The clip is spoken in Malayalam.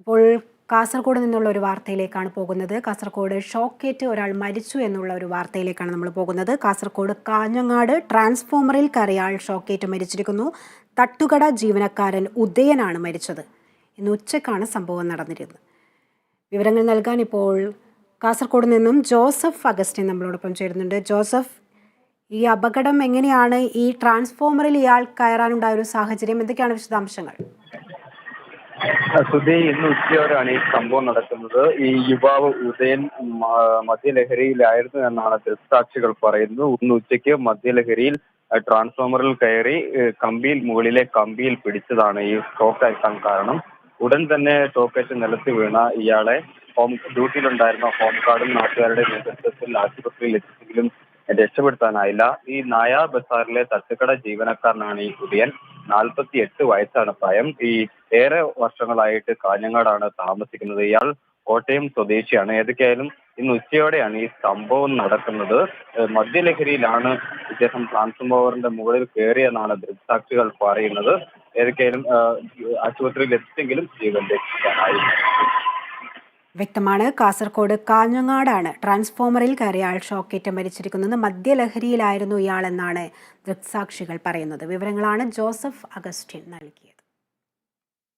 ഇപ്പോൾ കാസർഗോഡ് നിന്നുള്ള ഒരു വാർത്തയിലേക്കാണ് പോകുന്നത്. കാസർഗോഡ് ഷോക്കേറ്റ് ഒരാൾ മരിച്ചു എന്നുള്ള ഒരു വാർത്തയിലേക്കാണ് നമ്മൾ പോകുന്നത്. കാസർഗോഡ് കാഞ്ഞങ്ങാട് ട്രാൻസ്ഫോമറിൽ കയറിയാൾ ഷോക്കേറ്റ് മരിച്ചിരിക്കുന്നു. തട്ടുകട ജീവനക്കാരൻ ഉദയനാണ് മരിച്ചത്. ഇന്ന് ഉച്ചക്കാണ് സംഭവം നടന്നിരുന്നത്. വിവരങ്ങൾ നൽകാൻ ഇപ്പോൾ കാസർഗോഡ് നിന്നും ജോസഫ് അഗസ്റ്റിൻ നമ്മളോടൊപ്പം ചേരുന്നുണ്ട്. ജോസഫ് ഈ അപകടം എങ്ങനെയാണ് ഈ ട്രാൻസ്ഫോമറിൽ ഇയാൾ കയറാനുണ്ടായ ഒരു സാഹചര്യം? എന്തൊക്കെയാണ് വിശദാംശങ്ങൾ? സുധി ഇന്ന് ഉച്ചയോടെയാണ് ഈ സംഭവം നടക്കുന്നത്. ഈ യുവാവ് ഉദയൻ മദ്യലഹരിയിലായിരുന്നു എന്നാണ് ദൃക്സാക്ഷികൾ പറയുന്നത്. ഇന്ന് ഉച്ചയ്ക്ക് മദ്യലഹരിയിൽ ട്രാൻസ്ഫോമറിൽ കയറി കമ്പിയിൽ മുകളിലെ കമ്പിയിൽ പിടിച്ചതാണ് ഈ ഷോക്ക് അയക്കാൻ കാരണം. ഉടൻ തന്നെ ഷോക്കേറ്റ് നിലത്ത് വീണ ഇയാളെ ഹോം ഡ്യൂട്ടിയിലുണ്ടായിരുന്ന ഹോം ഗാർഡും നാട്ടുകാരുടെ നേതൃത്വത്തിൽ ആശുപത്രിയിൽ എത്തിച്ചെങ്കിലും രക്ഷപ്പെടുത്താനായില്ല. ഈ നായ ബസാറിലെ തട്ടുകട ജീവനക്കാരനാണ് ഈ ഉദയൻ. നാൽപ്പത്തി എട്ട് വയസ്സാണ് പ്രായം. ഈ ഏറെ വർഷങ്ങളായിട്ട് കാഞ്ഞങ്ങാടാണ് താമസിക്കുന്നത്. ഇയാൾ കോട്ടയം സ്വദേശിയാണ്. ഏതൊക്കെയായാലും ഇന്ന് ഉച്ചയോടെയാണ് ഈ സംഭവം നടക്കുന്നത്. മദ്യലഹരിയിലാണ് ഇദ്ദേഹം ട്രാൻസ്ഫോം ഓവറിന്റെ മുകളിൽ കയറിയെന്നാണ് ദൃക്സാക്ഷികൾ പറയുന്നത്. ഏതൊക്കെയായാലും ആശുപത്രിയിൽ എത്തിച്ചെങ്കിലും ജീവൻ രക്ഷിക്കാനായി വ്യക്തമാണ്. കാസർകോട് കാഞ്ഞങ്ങാടാണ് ട്രാൻസ്ഫോമറിൽ കയറിയ ആൾ ഷോക്കേറ്റ് മരിച്ചിരിക്കുന്നത്. മദ്യലഹരിയിലായിരുന്നു ഇയാളെന്നാണ് ദൃക്സാക്ഷികൾ പറയുന്നത്. വിവരങ്ങളാണ് ജോസഫ് അഗസ്റ്റിൻ നൽകിയത്.